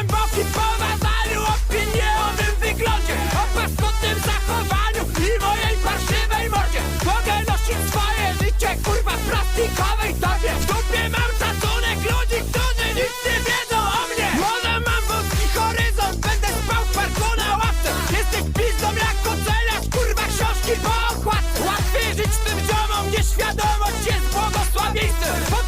głębokim poważaniu Opinie o mym wyglądzie O paskudnym zachowaniu I mojej parszywej mordzie. Mogę nosić swoje życie Kurwa w plastikowej torbie W dupie mam szacunek ludzi, którzy nic nie wiedzą o mnie. Może mam wąski horyzont Będę spał w parku na ławce. Jesteś pizdą jak oceniasz Kurwa książki po okładce. Łatwiej żyć tym ziomom Nieświadomość jest błogosławieństwem.